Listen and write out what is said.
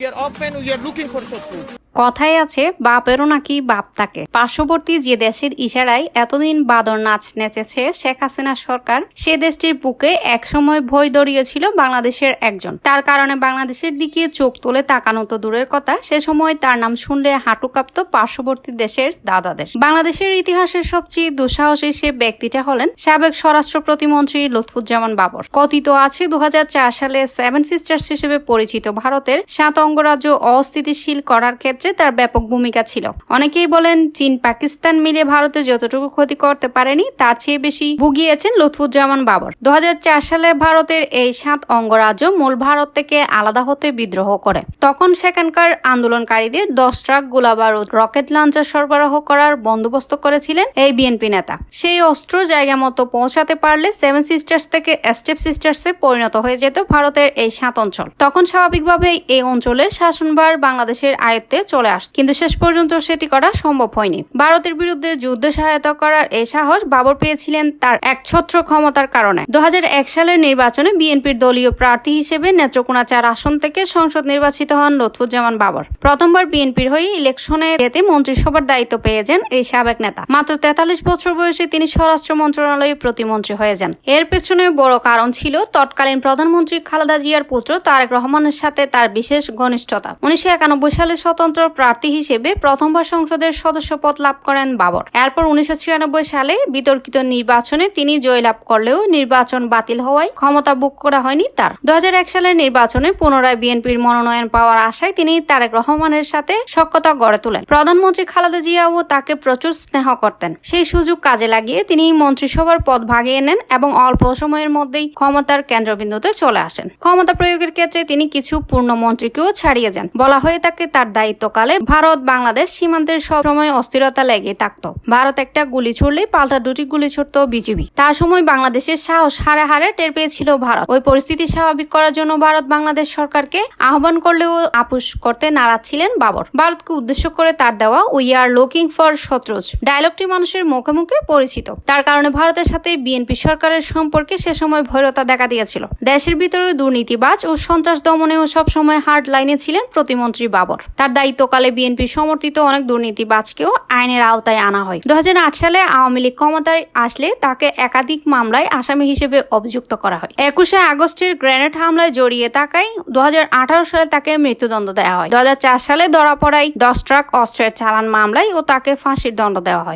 We are often we are looking for such food. কথায় আছে, বাপেরও নাকি বাপ তাকে। পার্শ্ববর্তী যে দেশের ইশারায় এতদিন বাদর নাচ নেচেছে শেখ হাসিনা সরকার, সে দেশটির বুকে একসময় ভয় দড়িয়েছিল বাংলাদেশের একজন। তার কারণে বাংলাদেশের দিকে চোখ তুলে তাকানো তো দূরের কথা, সে সময় তার নাম শুনলে হাঁটু কাঁপত পার্শ্ববর্তী দেশের দাদাদের। বাংলাদেশের ইতিহাসের সবচেয়ে দুঃসাহসী সে ব্যক্তিটা হলেন সাবেক স্বরাষ্ট্র প্রতিমন্ত্রী লুৎফুজ্জামান বাবর। কথিত আছে দু হাজার চার সালে সেভেন সিস্টার্স হিসেবে পরিচিত ভারতের সাত অঙ্গরাজ্য অস্থিতিশীল করার ক্ষেত্রে তার ব্যাপক ভূমিকা ছিল। অনেকেই বলেন, চীন পাকিস্তান মিলে ভারতে যতটুকু ক্ষতি করতে পারেনি, তার চেয়ে বেশি ভুগিয়েছেন লুৎফুজ্জামান বাবর। দু সালে ভারতের এই সাত অঙ্গরাজ্য মূল ভারত থেকে আলাদা হতে বিদ্রোহ করে। তখন সেখানকার আন্দোলনকারীদের দশ ট্রাক গোলাবারুদ রকেট লঞ্চার সরবরাহ করার বন্দোবস্ত করেছিলেন এই বিএনপি নেতা। সেই অস্ত্র জায়গা মতো পৌঁছাতে পারলে সেভেন সিস্টার্স থেকে স্টেপ সিস্টার্সে পরিণত হয়ে যেত ভারতের এই সাত অঞ্চল। তখন স্বাভাবিকভাবেই এই অঞ্চলের শাসনভার বাংলাদেশের আয়ত্তে চলে আসত কিন্তু শেষ পর্যন্ত সেটি করা সম্ভব হয়নি। ভারতের বিরুদ্ধে যুদ্ধে সহায়তা করার এই সাহস বাবর পেয়েছিলেন তার একছত্র ক্ষমতার কারণে। দু সালের নির্বাচনে বিএনপির দলীয় প্রার্থী হিসেবে নেত্রকোনা চার আসন থেকে সংসদ নির্বাচিত হন লুৎফুজ্জামান বাবর। প্রথমবার বিএনপির হয়ে ইলেকশনে যেতে মন্ত্রিসভার দায়িত্ব পেয়ে যান এই সাবেক নেতা। মাত্র তেতাল্লিশ বছর বয়সে তিনি স্বরাষ্ট্র মন্ত্রণালয়ে প্রতিমন্ত্রী হয়ে যান। এর পেছনে বড় কারণ ছিল তৎকালীন প্রধানমন্ত্রী খালেদা জিয়ার পুত্র তারেক রহমানের সাথে তার বিশেষ ঘনিষ্ঠতা। উনিশশো একানব্বই সালে স্বতন্ত্র প্রার্থী হিসেবে প্রথমবার সংসদের সদস্য পদ লাভ করেন বাবর। এরপর উনিশশো ছিয়ানব্বই সালে বিতর্কিত নির্বাচনে তিনি জয়লাভ করলেও নির্বাচন বাতিল হওয়ায় ক্ষমতা বুক করা হয়নি তার। দু সালের নির্বাচনে পুনরায় বিএনপির মনোনয়ন পাওয়ার আশায় তিনি তারেক রহমানের সাথে সখ্যতা গড়ে তোলেন। প্রধানমন্ত্রী খালেদা জিয়াও তাকে প্রচুর স্নেহ করতেন। সেই সুযোগ কাজে লাগিয়ে তিনি মন্ত্রিসভার পদ ভাগিয়ে নেন এবং অল্প সময়ের মধ্যেই ক্ষমতার কেন্দ্রবিন্দুতে চলে আসেন। ক্ষমতা প্রয়োগের ক্ষেত্রে তিনি কিছু পূর্ণ মন্ত্রীকেও ছাড়িয়ে যান। বলা হয়ে থাকে তার দায়িত্বকালে ভারত বাংলাদেশ সীমান্তের সবসময় অস্থিরতা লেগে থাকতো। ভারত একটা গুলি ছুড়লেই পাল্টা দুটি গুলি ছুড়তো বিজিবি। তার সময় বাংলাদেশের সাহস হারে হারে টের পেয়েছিল ভারত। ওই পরিস্থিতি স্বাভাবিক করার জন্য ভারত বাংলাদেশ সরকারকে আহ্বান করলেও আপুস করতে নারাজ ছিলেন বাবর। ভারতকে উদ্দেশ্য করে তার দেওয়া we are looking for Shatruj ডায়লগটি মানুষের মুখে মুখে পরিচিত। তার কারণে ভারতের সাথে বিএনপি সরকারের সম্পর্কে সে সময় ভৈরতা দেখা দিয়েছিল। দেশের ভিতরে দুর্নীতিবাজ ও সন্ত্রাস দমনেও সবসময় হার্ড লাইনে ছিলেন প্রতিমন্ত্রী বাবর। তার দায়িত্বকালে বিএনপি সমর্থিত অনেক দুর্নীতিবাজকেও আইনের আওতায় আনা হয়। দু হাজার আট সালে আওয়ামী লীগ ক্ষমতায় আসলে তাকে একাধিক মামলায় আসামি হিসেবে অভিযুক্ত করা হয়। একুশে আগস্টের গ্রেনেড হামলায় জড়িয়ে থাকায় দু সালে তাকে মৃত্যুদণ্ড দেওয়া হয়। দু হাজার চার সালে ধরা পড়ায় দশ ট্রাক অস্ত্রের চালান মামলায় ও তাকে ফাঁসির দণ্ড দেওয়া হয়।